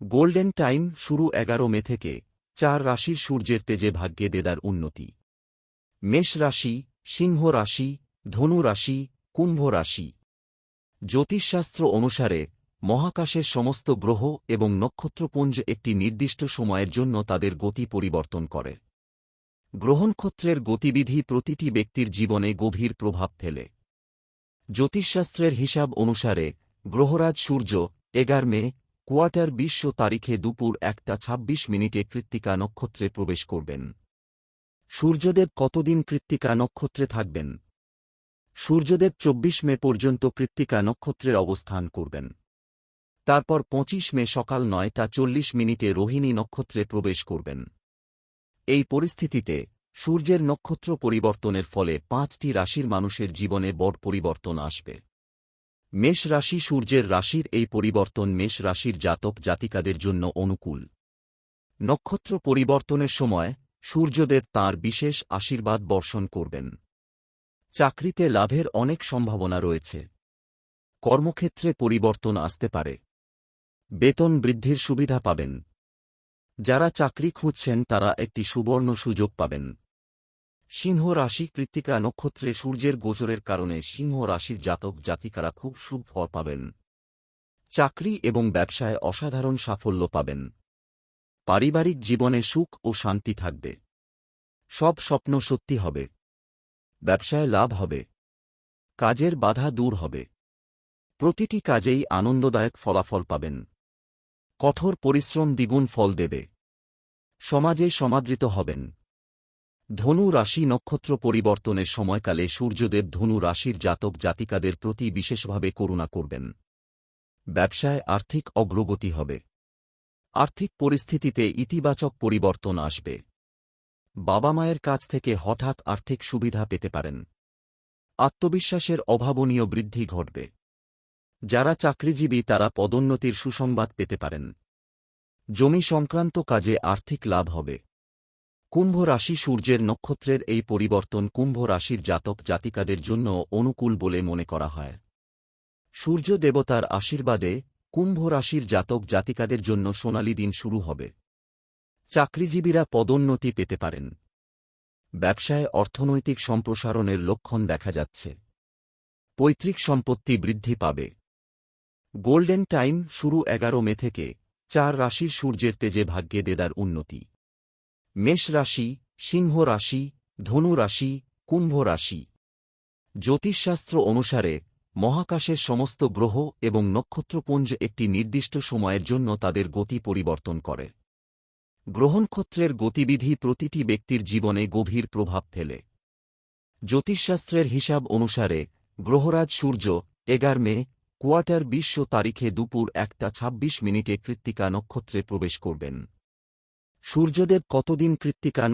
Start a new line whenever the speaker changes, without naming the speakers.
Golden time শুরু এগারো মে থেকে চার রাশির সূর্যের তেজে ভাগ্যে দেদার উন্নতি। মেষ রাশি, সিংহ রাশি, ধনু রাশি, কুম্ভ রাশি। জ্যোতিষশাস্ত্র অনুসারে মহাকাশের সমস্ত গ্রহ এবং নক্ষত্রপুঞ্জ একটি নির্দিষ্ট সময়ের জন্য তাদের গতি পরিবর্তন করে। গ্রহণক্ষত্রের গতিবিধি প্রতিটি ব্যক্তির জীবনে গভীর প্রভাব ফেলে। জ্যোতিষশাস্ত্রের হিসাব অনুসারে গ্রহরাজ সূর্য এগার মে কোয়ার্টার বিশ্ব তারিখে দুপুর একটা ২৬ মিনিটে কৃত্তিকা নক্ষত্রে প্রবেশ করবেন। সূর্যদেব কতদিন কৃত্তিকা নক্ষত্রে থাকবেন? সূর্যদেব চব্বিশ মে পর্যন্ত কৃত্তিকা নক্ষত্রের অবস্থান করবেন। তারপর ২৫ মে সকাল নয়টা চল্লিশ মিনিটে রোহিণী নক্ষত্রে প্রবেশ করবেন। এই পরিস্থিতিতে সূর্যের নক্ষত্র পরিবর্তনের ফলে পাঁচটি রাশির মানুষের জীবনে বড় পরিবর্তন আসবে। মেষ রাশি সূর্যের রাশির এই পরিবর্তন মেষ রাশির জাতক জাতিকাদের জন্য অনুকূল। নক্ষত্র পরিবর্তনের সময় সূর্যদেব তাঁর বিশেষ আশীর্বাদ বর্ষণ করবেন। চাকরিতে লাভের অনেক সম্ভাবনা রয়েছে। কর্মক্ষেত্রে পরিবর্তন আসতে পারে। বেতন বৃদ্ধির সুবিধা পাবেন। যারা চাকরি খুঁজছেন তারা একটি সুবর্ণ সুযোগ পাবেন। সিংহ রাশি কৃত্তিকা নক্ষত্রে সূর্যের গোচরের কারণে সিংহ রাশির জাতক জাতিকারা খুব শুভ ফল পাবেন। চাকরি এবং ব্যবসায় অসাধারণ সাফল্য পাবেন। পারিবারিক জীবনে সুখ ও শান্তি থাকবে। সব স্বপ্ন সত্যি হবে। ব্যবসায় লাভ হবে। কাজের বাধা দূর হবে। প্রতিটি কাজেই আনন্দদায়ক ফলাফল পাবেন। কঠোর পরিশ্রম দ্বিগুণ ফল দেবে। সমাজে সমাদৃত হবেন। ধনু রাশি নক্ষত্র পরিবর্তনের সময়কালে সূর্যদেব ধনু রাশির জাতক জাতিকাদের প্রতি বিশেষভাবে করুণা করবেন। ব্যবসায় আর্থিক অগ্রগতি হবে। আর্থিক পরিস্থিতিতে ইতিবাচক পরিবর্তন আসবে। বাবা মায়ের কাছ থেকে হঠাৎ আর্থিক সুবিধা পেতে পারেন। আত্মবিশ্বাসের অভাবনীয় বৃদ্ধি ঘটবে। যারা চাকরিজীবী তারা পদোন্নতির সুসংবাদ পেতে পারেন। জমি সংক্রান্ত কাজে আর্থিক লাভ হবে। কুম্ভ রাশি সূর্যের নক্ষত্রের এই পরিবর্তন কুম্ভ রাশির জাতক জাতিকাদের জন্য অনুকূল বলে মনে করা হয়। সূর্য দেবতার আশীর্বাদে কুম্ভ রাশির জাতক জাতিকাদের জন্য সোনালী দিন শুরু হবে। চাকরিজীবীরা পদোন্নতি পেতে পারেন। ব্যবসায় অর্থনৈতিক সম্প্রসারণের লক্ষণ দেখা যাচ্ছে। পৈতৃক সম্পত্তি বৃদ্ধি পাবে। গোল্ডেন টাইম শুরু এগারো মে থেকে চার রাশির সূর্যের তেজে ভাগ্যে দেদার উন্নতি। মেষ রাশি, সিংহ রাশি, ধনু রাশি, কুম্ভ রাশি। জ্যোতিষশাস্ত্র অনুসারে, মহাকাশের সমস্ত গ্রহ এবং নক্ষত্রপুঞ্জ একটি নির্দিষ্ট সময়ের জন্য তাদের গতি পরিবর্তন করে। গ্রহণক্ষত্রের গতিবিধি প্রতিটি ব্যক্তির জীবনে গভীর প্রভাব ফেলে। জ্যোতিষশাস্ত্রের হিসাব অনুসারে, গ্রহরাজ সূর্য, এগার মে, কোয়ার্টার বিশ্ব তারিখে দুপুর একটা ২৬ মিনিটে কৃত্তিকা নক্ষত্রে প্রবেশ করবেন। সূর্যদেব কতদিন কৃত্তিকা